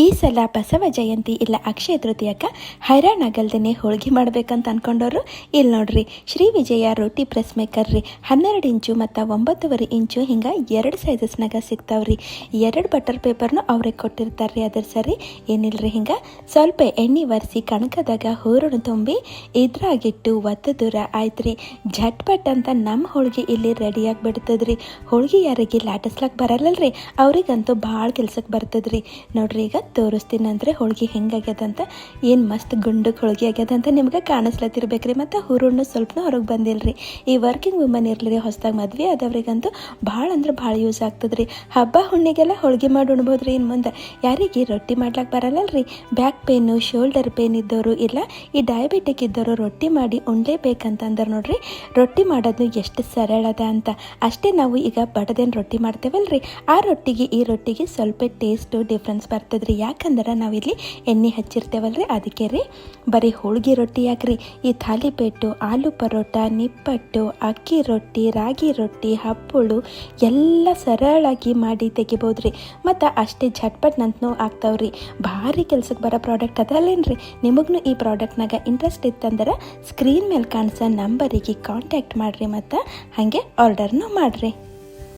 ಈ ಸಲ ಬಸವ ಜಯಂತಿ ಇಲ್ಲ, ಅಕ್ಷಯ ತೃತೀಯಕ್ಕೆ ಹೈರಾಣಾಗಲ್ದೇನೆ ಹೋಳಿಗೆ ಮಾಡ್ಬೇಕಂತ ಅನ್ಕೊಂಡವ್ರು. ಇಲ್ಲಿ ನೋಡ್ರಿ, ಶ್ರೀ ವಿಜಯ ರೊಟ್ಟಿ ಪ್ರೆಸ್ ಮೇಕರ್ ರೀ. ಹನ್ನೆರಡು ಇಂಚು ಮತ್ತು ಒಂಬತ್ತುವರೆ ಇಂಚು ಹಿಂಗೆ ಎರಡು ಸೈಜಸ್ನಾಗ ಸಿಗ್ತಾವ್ರಿ. ಎರಡು ಬಟರ್ ಪೇಪರ್ನು ಅವ್ರಿಗೆ ಕೊಟ್ಟಿರ್ತಾರೆ ರೀ ಅದ್ರ ಸರಿ. ಏನಿಲ್ರಿ ಹಿಂಗೆ, ಸ್ವಲ್ಪ ಎಣ್ಣೆ ಒರೆಸಿ ಕಣಕದಾಗ ಹೂರಣ ತುಂಬಿ ಇದ್ರಾಗಿಟ್ಟು ಒತ್ತು ದೂರ ಆಯ್ತು ಝಟ್ಪಟ್ ಅಂತ ನಮ್ಮ ಹೋಳಿಗೆ ಇಲ್ಲಿ ರೆಡಿಯಾಗಿ ಬಿಡ್ತದ್ರಿ ಹೋಳಿಗೆ ಯಾರಿಗೆ ಲಾಟಿಸ್ಲಾಕ್ ಬರಲ್ಲಲ್ರಿ, ಅವ್ರಿಗಂತೂ ಭಾಳ ಕೆಲ್ಸಕ್ಕೆ ಬರ್ತದ್ರಿ. ನೋಡ್ರಿ ಈಗ ತೋರಿಸ್ತೀನಿ ಅಂದರೆ ಹೋಳಿಗೆ ಹೆಂಗಾಗ್ಯದಂತ, ಏನು ಮಸ್ತ್ ಗುಂಡಕ್ಕೆ ಹೋಳಿಗೆ ಆಗ್ಯದಂತ ನಿಮ್ಗೆ ಕಾಣಿಸ್ಲತ್ತಿರ್ಬೇಕ್ರಿ. ಮತ್ತು ಹುರುಣ್ಣು ಸ್ವಲ್ಪ ಹೊರಗೆ ಬಂದಿಲ್ರಿ. ಈ ವರ್ಕಿಂಗ್ ವುಮನ್ ಇರಲಿ ಹೊಸದಾಗಿ ಮದುವೆ ಆದವ್ರಿಗಂತೂ ಭಾಳ ಅಂದ್ರೆ ಭಾಳ ಯೂಸ್ ಆಗ್ತದ್ರಿ. ಹಬ್ಬ, ಹುಣ್ಣಿಗೆಲ್ಲ ಹೋಳಿಗೆ ಮಾಡಿ ರೀ ಇನ್ನು ಮುಂದೆ. ಯಾರಿಗೆ ರೊಟ್ಟಿ ಮಾಡ್ಲಕ್ಕೆ ರೀ ಬ್ಯಾಕ್ ಪೇನು ಶೋಲ್ಡರ್ ಪೇನ್ ಇದ್ದವರು ಇಲ್ಲ, ಈ ಡಯಾಬಿಟಿಕ್ ಇದ್ದವರು ರೊಟ್ಟಿ ಮಾಡಿ ಉಣ್ಲೇಬೇಕಂತಂದ್ರೆ ನೋಡ್ರಿ. ರೊಟ್ಟಿ ಮಾಡೋದು ಎಷ್ಟು ಸರಳ ಅದ ಅಂತ. ಅಷ್ಟೇ ನಾವು ಈಗ ಬಡದೇನು ರೊಟ್ಟಿ ಮಾಡ್ತೇವಲ್ರಿ. ಆ ರೊಟ್ಟಿಗೆ, ಈ ರೊಟ್ಟಿಗೆ ಸ್ವಲ್ಪ ಟೇಸ್ಟು ಡಿಫ್ರೆನ್ಸ್ ಬರ್ತದ್ರಿ. ಯಾಕಂದ್ರೆ ನಾವಿಲ್ಲಿ ಎಣ್ಣೆ ಹಚ್ಚಿರ್ತೇವಲ್ರಿ? ಅದಕ್ಕೆ ರೀ, ಬರೀ ಹೋಳ್ಗೆ ರೊಟ್ಟಿ ಯಾಕ್ರಿ? ಈ ಥಾಲಿಪೇಟು ಆಲೂ ಪರೋಟ, ನಿಪ್ಪಟ್ಟು, ಅಕ್ಕಿ ರೊಟ್ಟಿ, ರಾಗಿ ರೊಟ್ಟಿ, ಹಪ್ಪಳು ಎಲ್ಲ ಸರಳಾಗಿ ಮಾಡಿ ತೆಗಿಬೋದ್ರಿ. ಮತ್ತು ಅಷ್ಟೇ ಝಟ್ಪಟ್ ನಂತನೂ ಆಗ್ತಾವ್ರಿ. ಭಾರಿ ಕೆಲ್ಸಕ್ಕೆ ಬರೋ ಪ್ರಾಡಕ್ಟ್ ಅದಲ್ಲೇನ್ರಿ? ನಿಮಗೂ ಈ ಪ್ರಾಡಕ್ಟ್ನಾಗ ಇಂಟ್ರೆಸ್ಟ್ ಇತ್ತಂದ್ರೆ ಸ್ಕ್ರೀನ್ ಮೇಲೆ ಕಾಣಿಸೋ ನಂಬರಿಗೆ ಕಾಂಟ್ಯಾಕ್ಟ್ ಮಾಡಿರಿ ಮತ್ತು ಹಾಗೆ ಆರ್ಡರ್ನೂ ಮಾಡಿರಿ.